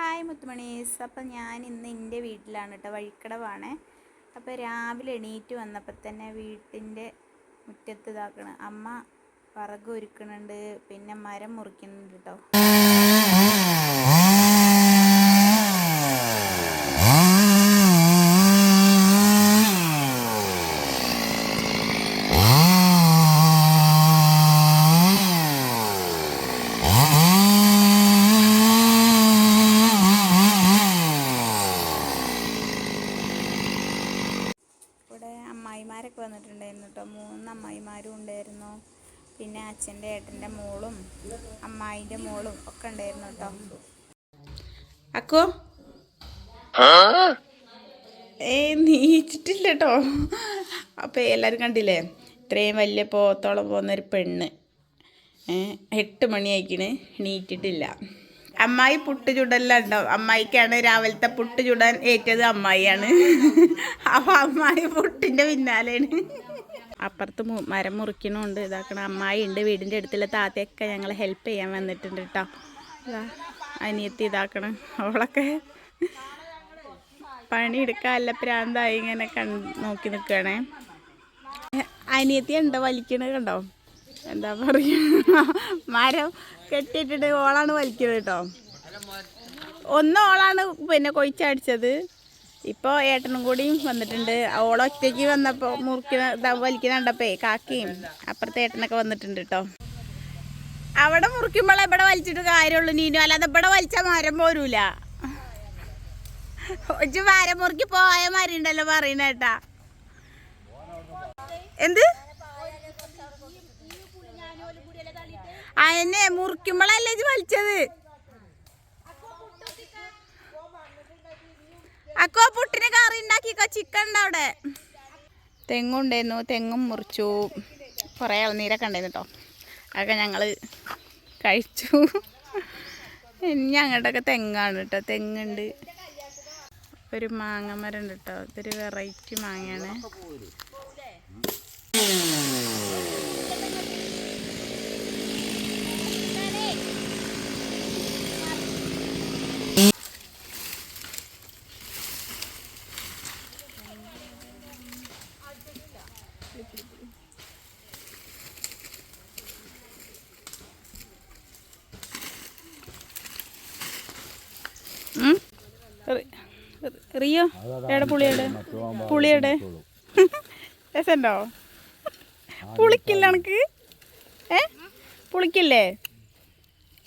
Hi മുത്തുമണീസ്. അപ്പം ഞാൻ ഇന്ന് എന്റെ വീട്ടിലാണ് കേട്ടോ വഴിക്കടവാണ്. അപ്പോൾ രാവിലെ എണീറ്റ് വന്നപ്പോൾ തന്നെ വീട്ടിന്റെ മുറ്റത്ത് ഇതാക്കണം. അമ്മ വിറക് ഒരുക്കുന്നുണ്ട് പിന്നെ മരം മുറിക്കുന്നുണ്ട് കേട്ടോ ഇവിടെ അമ്മായിമാരൊക്കെ വന്നിട്ടുണ്ടായിരുന്നു കേട്ടോ മൂന്ന് അമ്മായിമാരും ഉണ്ടായിരുന്നു പിന്നെ അച്ഛന്റെ ഏട്ടന്റെ മോളും അമ്മായിന്റെ മോളും ഒക്കെ ഉണ്ടായിരുന്നു കേട്ടോ. അക്കോ? ഏ നീച്ചിട്ടില്ല കേട്ടോ അപ്പോൾ എല്ലാവരും കണ്ടില്ലേ? ഇത്രയും വലിയ പോത്തോളം പോകുന്നൊരു പെണ്ണ്. എട്ട് മണിയായിക്കണ്. എണീറ്റിട്ടില്ല അമ്മായി പുട്ട് ചുടല്ല ഉണ്ടോ അമ്മായിക്കാണ് രാവിലത്തെ പുട്ട് ചുടാൻ ഏറ്റത് അമ്മായിയാണ്. അപ്പോൾ അമ്മായി പുട്ടിന്റെ പിന്നാലെയാണ്. അപ്പുറത്ത് മരം മുറിക്കണമുണ്ട് ഇതാക്കണം അമ്മായി ഉണ്ട് വീടിന്റെ അടുത്തുള്ള താത്തയൊക്കെ ഞങ്ങളെ ഹെൽപ്പ് ചെയ്യാൻ വന്നിട്ടുണ്ട് കേട്ടോ അനിയത്തി ഇതാക്കണം. അവളൊക്കെ പണിയെടുക്കാല്ല പ്രാന്തായി ഇങ്ങനെ കൺ നോക്കി നിൽക്കണേ അനിയത്തി ഉണ്ടോ വലിക്കണത് കണ്ടോ? എന്താ പറയുക? മരം കെട്ടിയിട്ടിട്ട് ഓളാണ് വലിക്കുന്നത് കേട്ടോ ഒന്ന് ഓളാണ് പിന്നെ കൊഴിച്ചടിച്ചത്. ഇപ്പോൾ ഏട്ടനും കൂടിയും വന്നിട്ടുണ്ട്. ഓളൊറ്റയ്ക്ക് വന്നപ്പോൾ മുറിക്കുന്ന വലിക്കുന്ന കണ്ടപ്പേ കാക്കയും അപ്പുറത്തെ ഏട്ടനൊക്കെ വന്നിട്ടുണ്ട് കേട്ടോ അവിടെ മുറിക്കുമ്പോഴേ ഇവിടെ വലിച്ചിട്ട് കാര്യമുള്ളൂ നീനു. അല്ലാതെ ഇവിടെ വലിച്ചാൽ മരം പോരൂല. ഒച്ച മരം മുറുക്കി പോയ മരം ഉണ്ടല്ലോ പറയണ കേട്ടാ എന്ത്? അയന്നെ മുറിക്കുമ്പോഴല്ലേ ഇത് വലിച്ചത്? അക്കോ പുട്ടിന് കറി ഉണ്ടാക്കിക്കോ ചിക്കൻ ഉണ്ട് അവിടെ? തെങ്ങുണ്ടായിരുന്നു തെങ്ങും മുറിച്ചു. കുറേ ഇളനീരൊക്കെ ഉണ്ടായിരുന്നു കേട്ടോ അതൊക്കെ ഞങ്ങൾ കഴിച്ചു. ഇനി അങ്ങോട്ടൊക്കെ തെങ്ങാണ് കേട്ടോ തെങ്ങുണ്ട്. ഒരു മാങ്ങ മരം ഉണ്ട് കേട്ടോ ഇതൊരു വെറൈറ്റി മാങ്ങയാണ്. റിയോ? എവിടെ പുളിയുടെ? പുളിയുടെ? രസമുണ്ടോ പുളിക്കില്ല എനക്ക് ഏ? പുളിക്കില്ലേ?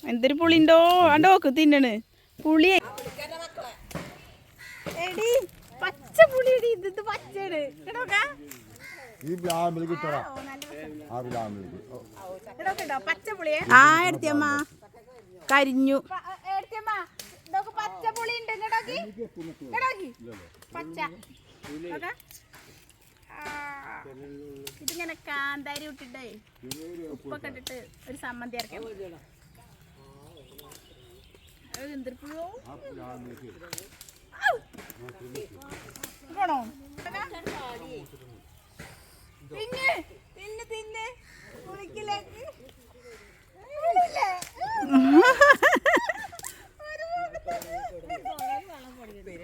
എന്തൊരു പുളിണ്ടോ? അണ്ടോക്ക് തിന്നണ്. പുളി എടി പച്ച പുളിയടി. ഇത് പച്ചയാണ്. ഈ ആ പുളിയെ. ആ എടുത്തിയമ്മ. കരിഞ്ഞു പച്ച പുളി ഉണ്ട് കേട്ടോക്കി കേട്ടോക്കി ഇതിങ്ങനെ കാന്താരി ഇട്ടിട്ടേ ഉപ്പൊക്കെ ഇട്ടിട്ട് ഒരു സമ്മന്തി അരക്കാം അത് എന്തൊരു പുഴുവോ ഔ. ഇതാണോ? തിന്ന്. തിന്ന് തിന്ന്. കുളിക്കിലേക്ക്.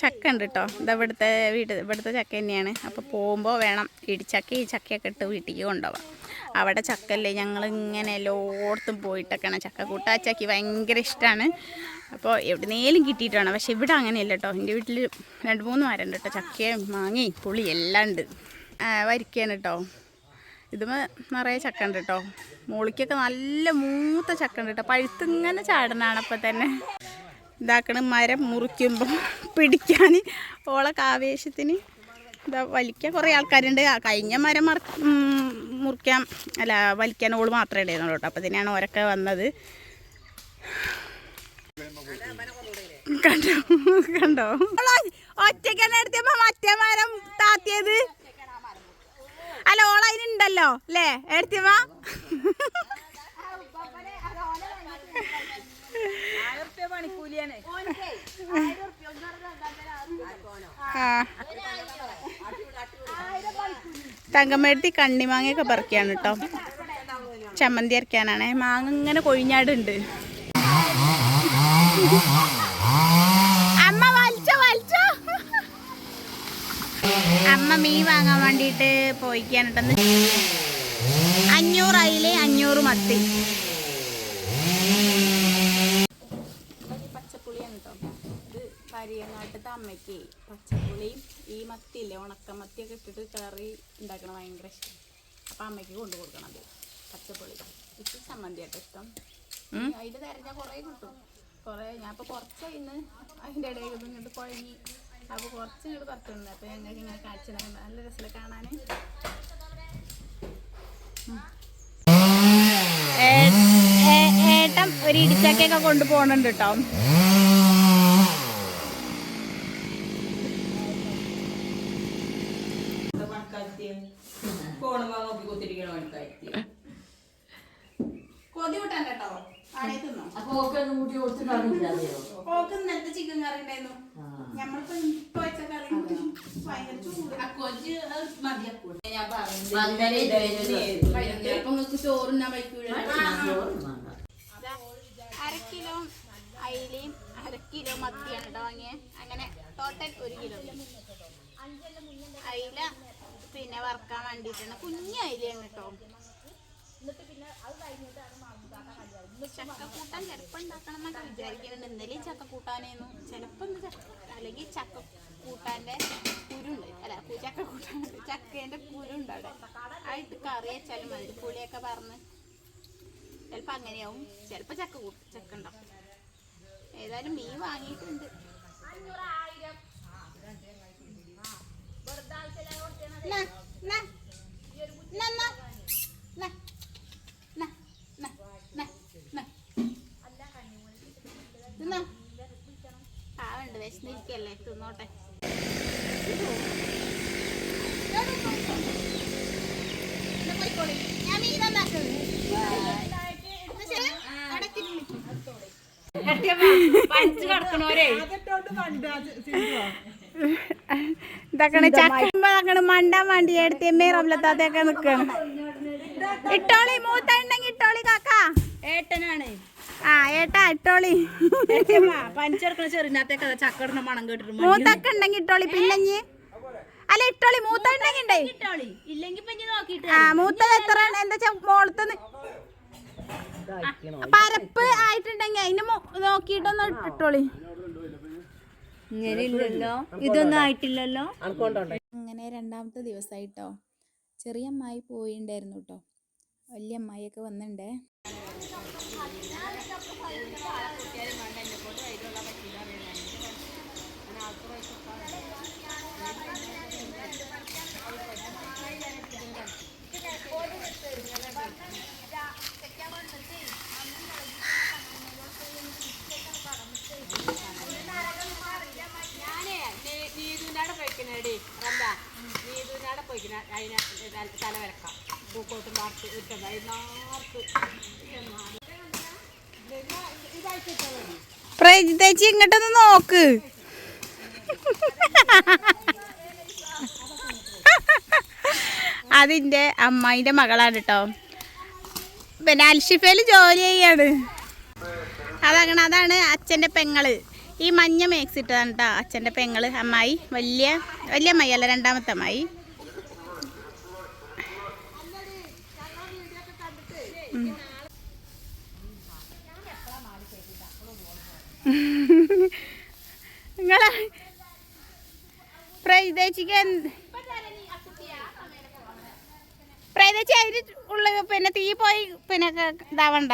ചക്ക ഉണ്ട് കേട്ടോ ഇതാ ഇവിടുത്തെ വീട് ഇവിടുത്തെ ചക്ക തന്നെയാണ്. അപ്പോൾ പോകുമ്പോൾ വേണം ഇടിച്ചക്ക ഈ ചക്കയൊക്കെ ഇട്ട് വീട്ടിലേക്ക് കൊണ്ടുപോകാം അവിടെ ചക്കല്ലേ ഞങ്ങൾ ഇങ്ങനെ എല്ലായിടത്തും പോയിട്ടൊക്കെയാണ് ചക്ക കൂട്ടാച്ചക്കി ഭയങ്കര ഇഷ്ടമാണ് അപ്പോൾ എവിടുന്നേലും കിട്ടിയിട്ടാണ്. പക്ഷെ ഇവിടെ അങ്ങനെയല്ല കേട്ടോ എന്റെ വീട്ടിൽ രണ്ട് മൂന്ന് മരം കേട്ടോ ചക്കയും മാങ്ങയും പുളി എല്ലാം ഉണ്ട്. വരിക്കാണ് കേട്ടോ ഇതുമേ നിറയെ ചക്ക ഉണ്ട് കേട്ടോ മുളിക്കൊക്കെ നല്ല മൂത്ത ചക്ക ഉണ്ട് കേട്ടോ പഴുത്തിങ്ങനെ ചാടനാണ് അപ്പം തന്നെ ഇതാക്കണ മരം മുറിക്കുമ്പോൾ പിടിക്കാൻ ഓളെ ആവേശത്തിന് ഇതാ വലിക്കാൻ കുറേ ആൾക്കാരുണ്ട്. കഴിഞ്ഞ മരം മറ മുറിക്കാൻ അല്ല വലിക്കാൻ ഓൾ മാത്രമേ ഉണ്ടായിരുന്നുള്ളൂ കേട്ടോ. അപ്പം തന്നെയാണ് ഓരൊക്കെ വന്നത്. കണ്ടോ? കണ്ടോ? ഒറ്റയ്ക്കാണ് എടുത്തപ്പോ മറ്റേ മരം താത്തിയത്. അല്ല ഓള അല്ലേ? എടുത്തമ്മ തങ്കമ്മേടുത്തി കണ്ണിമാങ്ങയൊക്കെ പറിക്കാണ് കേട്ടോ ചമ്മന്തി അരക്കാനാണ്. മാങ്ങ ഇങ്ങനെ കൊഴിഞ്ഞാടുണ്ട്. അമ്മ വലിച്ചോ വലിച്ചോ. അമ്മ മീൻ വാങ്ങാൻ വേണ്ടിയിട്ട് പോയിക്കാനിട്ടെന്ന് കേട്ടോ അഞ്ഞൂറ് അയിൽ അഞ്ഞൂറ് മത്തി പച്ചപ്പുളിയാണ് കേട്ടോ ഇത് പരിയങ്ങാട്ടത്തെ അമ്മയ്ക്ക് പച്ചപ്പുളിയും ഈ മത്തി ഉണക്കമത്തിയൊക്കെ ഇട്ടിട്ട് കറി ഉണ്ടാക്കണ ഭയങ്കര ഇഷ്ടം. അപ്പം അമ്മയ്ക്ക് കൊണ്ടു കൊടുക്കണം അത് പച്ചപ്പുളി. ഇച്ചിരി ചമ്മന്തി ആട്ടോ ഇഷ്ടം. അതിന്റെ തിരഞ്ഞാൽ കുറേ കിട്ടും. കുറേ ഞാൻ ഇപ്പോൾ കുറച്ച് ഇന്ന് അതിന്റെ ഇടയിൽ ഇങ്ങോട്ട് കുഴങ്ങി. അപ്പോൾ കുറച്ച് ഇങ്ങോട്ട് കത്തുണ്ട് അപ്പോൾ ഞങ്ങൾക്ക് ഇങ്ങനെ കാഴ്ച നല്ല കാണാൻ ഏട്ടൻ ഒരു ഇടിച്ചക്കയൊക്കെ കൊണ്ടുപോകണുണ്ട് കേട്ടോ കൊതി കൂട്ടാൻ കേട്ടോ ആടെ തിന്നോ ഓക്ക് ഇന്നലത്തെ ചിക്കൻ കറി ഉണ്ടായിരുന്നു. ഞമ്മളിപ്പോ ഇപ്പൊ വെച്ച കറി ഭയങ്കര ചൂട്. കൊജ് മതിയാക്കൂടെ ഞാൻ ചിലപ്പോ നിങ്ങക്ക് ചോറുണ്ണാൻ പറ്റൂല. അര കിലോ അയിലയും അര കിലോ മത്തിയാണ് കേട്ടോ വാങ്ങിയത് അങ്ങനെ ടോട്ടൽ ഒരു കിലോ. അയില പിന്നെ വറക്കാൻ വേണ്ടിയിട്ടാണ്. കുഞ്ഞു അയിലയാണ് കേട്ടോ ചക്ക കൂട്ടാൻ ചിലപ്പോൾ ഉണ്ടാക്കണം എന്നൊക്കെ വിചാരിക്കുന്നുണ്ട്. എന്തെങ്കിലും ചക്കക്കൂട്ടാനേന്നു. ചിലപ്പോൾ ഇന്ന് ചക്ക അല്ലെങ്കിൽ ചക്ക കൂട്ടാന്റെ കുരുണ്ട്. അല്ല ചക്ക കൂട്ടാൻ ചക്കേന്റെ കുരുണ്ട് അവിടെ. ആയിട്ട് കറി വെച്ചാലും മതി പുളിയൊക്കെ പറഞ്ഞ് ചിലപ്പോൾ അങ്ങനെയാവും. ചിലപ്പോൾ ചക്ക കൂട്ടും ചക്ക ഉണ്ടാവും ഏതായാലും മീൻ വാങ്ങിയിട്ടുണ്ട് ന്നാ, ന്നാ. ന്നാ, ന്നാ. ന്നാ. ന്നാ, ന്നാ, ന്നാ, ന്നാ. തിന്നോ. പാവണ്ട് വിശന്നിരിക്കല്ലേ തിന്നോട്ടെ എന്നാ പോയിക്കോളി. ഞാൻ മീൻ നന്നാക്കുന്നത്. എന്നാ ശരി. അടക്കി വിളിക്ക്. പഞ്ച് കടക്കണോരേ ഇതാക്കണ ചക്കുമ്പോ മണ്ടാൻ വേണ്ടി എടുത്ത് എമ്മേ റംലത്താത്തൊക്കെ നിക്കണം ഇട്ടോളി മൂത്ത ഉണ്ടെങ്കി ഇട്ടോളി കാക്ക. ഏട്ടനാണ്. ആ ഏട്ടാ ഇട്ടോളി. പഞ്ചെടുക്കണ ചെറിനകത്തേക്ക് ചക്കടണ മണം കേട്ടിട്ട് മൂത്തൊക്കെ ഉണ്ടെങ്കി ഇട്ടോളി പിന്നെ അല്ല ഇട്ടോളി മൂത്ത ഉണ്ടെങ്കി ഇല്ലെങ്കിൽ ആ മൂത്തത് എത്ര എന്താ വെച്ചാ മോളത്ത് പരപ്പ് ആയിട്ടുണ്ടെങ്കിൽ അതിന് നോക്കിട്ടൊന്ന് നോക്കിയിട്ടൊന്ന് ഇട്ടോളി ഇല്ലല്ലോ ഇതൊന്നും ആയിട്ടില്ലല്ലോ. അങ്ങനെ രണ്ടാമത്തെ ദിവസമായിട്ടോ ചെറിയ അമ്മായി പോയിണ്ടായിരുന്നു കേട്ടോ വലിയ അമ്മായിയൊക്കെ വന്നിട്ടുണ്ടേ പ്രജിതേച്ചി ഇങ്ങോട്ടൊന്ന് നോക്ക്. അതിന്റെ അമ്മായിന്റെ മകളാണ് കേട്ടോ പിന്നെ അൽഷിഫയിൽ ജോലി ചെയ്യാണ്. അതങ്ങനെ അതാണ് അച്ഛന്റെ പെങ്ങൾ. ഈ മഞ്ഞ മേക്സ് ഇട്ടതാണ് കേട്ടോ അച്ഛന്റെ പെങ്ങൾ അമ്മായി. വലിയ വലിയ അമ്മായി അല്ല രണ്ടാമത്തെ അമ്മായി. നിങ്ങളെ പ്രൈതേച്ചിക്ക് എന്ത്? പ്രൈതേച്ചി അതിൽ ഉള്ള പിന്നെ തീ പോയി പിന്നെ ഇതാവണ്ട.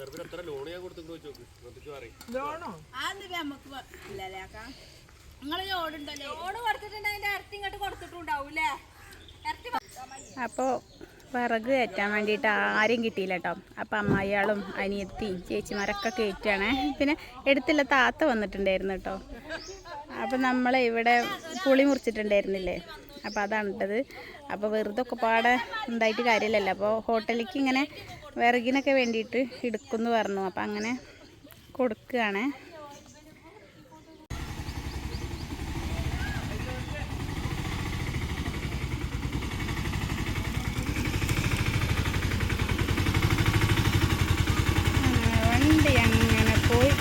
നിങ്ങൾ ലോഡുണ്ടല്ലോ ലോഡ് കൊടുത്തിട്ടുണ്ട് അതിന്റെ ഇറച്ചി ഇങ്ങോട്ട് കൊടുത്തിട്ടുണ്ടാവൂലേ ഇറച്ചി അപ്പോൾ വിറക് കയറ്റാൻ വേണ്ടിയിട്ട് ആരും കിട്ടിയില്ല കേട്ടോ അപ്പം അമ്മായിയാളും അനിയത്തിയും ചേച്ചിമാരൊക്കെ കയറ്റുകയാണേ പിന്നെ എടുത്തില്ല താത്ത വന്നിട്ടുണ്ടായിരുന്നു കേട്ടോ. അപ്പം നമ്മൾ ഇവിടെ പുളി മുറിച്ചിട്ടുണ്ടായിരുന്നില്ലേ? അപ്പോൾ അതാണ് ഇട്ടത്. അപ്പോൾ വെറുതെ ഒക്കെ പാടെ ഉണ്ടായിട്ട് കാര്യമില്ലല്ലോ. അപ്പോൾ ഹോട്ടലിലേക്ക് ഇങ്ങനെ വിറകിനൊക്കെ വേണ്ടിയിട്ട് എടുക്കുമെന്ന് പറഞ്ഞു. അപ്പോൾ അങ്ങനെ കൊടുക്കുകയാണേ അങ്ങനെ വണ്ടി അങ്ങനെ പോയി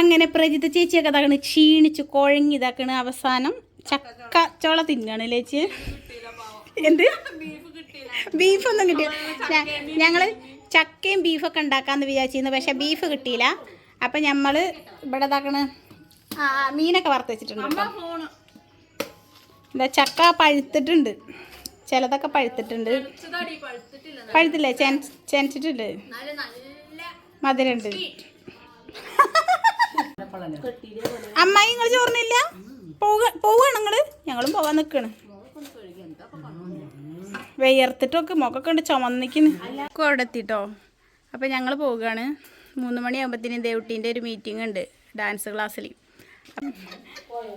അങ്ങനെ പ്രജിത ചേച്ചിയൊക്കെ ഇതാക്കണ് ക്ഷീണിച്ച് കുഴങ്ങി ഇതാക്കണ് അവസാനം. ചക്ക ചോള തിന്നാണ് ചേച്ചി? എന്ത്? ബീഫൊന്നും കിട്ടിയില്ല. ഞങ്ങൾ ഞങ്ങൾ ചക്കയും ബീഫൊക്കെ ഉണ്ടാക്കാന്ന് വിചാരിച്ചിരുന്നു പക്ഷെ ബീഫ് കിട്ടിയില്ല. അപ്പൊ ഞമ്മൾ ഇവിടെ ഇതാക്കണ് ആ മീനൊക്കെ വറുത്ത് വെച്ചിട്ടുണ്ട് കേട്ടോ. എന്താ ചക്ക പഴുത്തിട്ടുണ്ട്. ചിലതൊക്കെ പഴുത്തിട്ടുണ്ട്. പഴുത്തില്ലേ? ചെന- ചെനച്ചിട്ടുണ്ട് മധുരമുണ്ട് അമ്മായി നിങ്ങൾ ചോറിനില്ല പോവാണ് പോവുകയാണ് നിങ്ങൾ? ഞങ്ങളും പോവാൻ നിൽക്കണ് വിയർത്തിട്ടൊക്കെ മുഖൊക്കെ ഉണ്ട് ചുമന്നിക്കുന്ന അവിടെ എത്തിട്ടോ? അപ്പം ഞങ്ങൾ പോവുകയാണ്. മൂന്ന് മണിയാകുമ്പത്തിന് ദേവുട്ടീന്റെ ഒരു മീറ്റിംഗ് ഉണ്ട്. ഡാൻസ് ക്ലാസ്സിൽ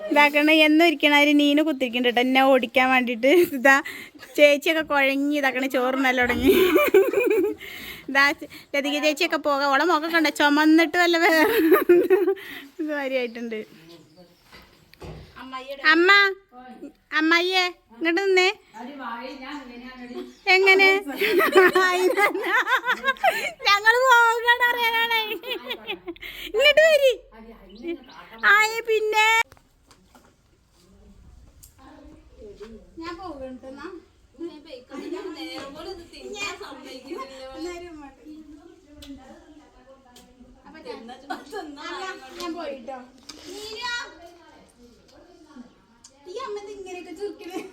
ഇതാക്കണ എന്നും ഇരിക്കണ ഒരു നീന് കുത്തിരിക്കുന്നുണ്ട് കേട്ടോ. എന്നെ ഓടിക്കാൻ വേണ്ടിയിട്ട്. ഇതാ ചേച്ചിയൊക്കെ കുഴങ്ങി ഇതാക്കണ ചോറിനല്ല തുടങ്ങി ഇതാ ലതിക ചേച്ചിയൊക്കെ പോകാം. ഓളെ മുഖം കണ്ട ചുമന്നിട്ട് വല്ല ഇത് കാര്യമായിട്ടുണ്ട് അമ്മ അമ്മയ്യേ ഇങ്ങോട്ട് നിന്നേ. എങ്ങനെ ഞങ്ങൾ പോകണ അറിയാനാണേ ഇങ്ങോട്ട് വരി ആയേ പിന്നെ ഞാൻ പോകണ്ടെന്നാ ഞാൻ പോയിട്ടോ ഈ അമ്മ ഇത് ഇങ്ങനെയൊക്കെ ചുരുക്കണേ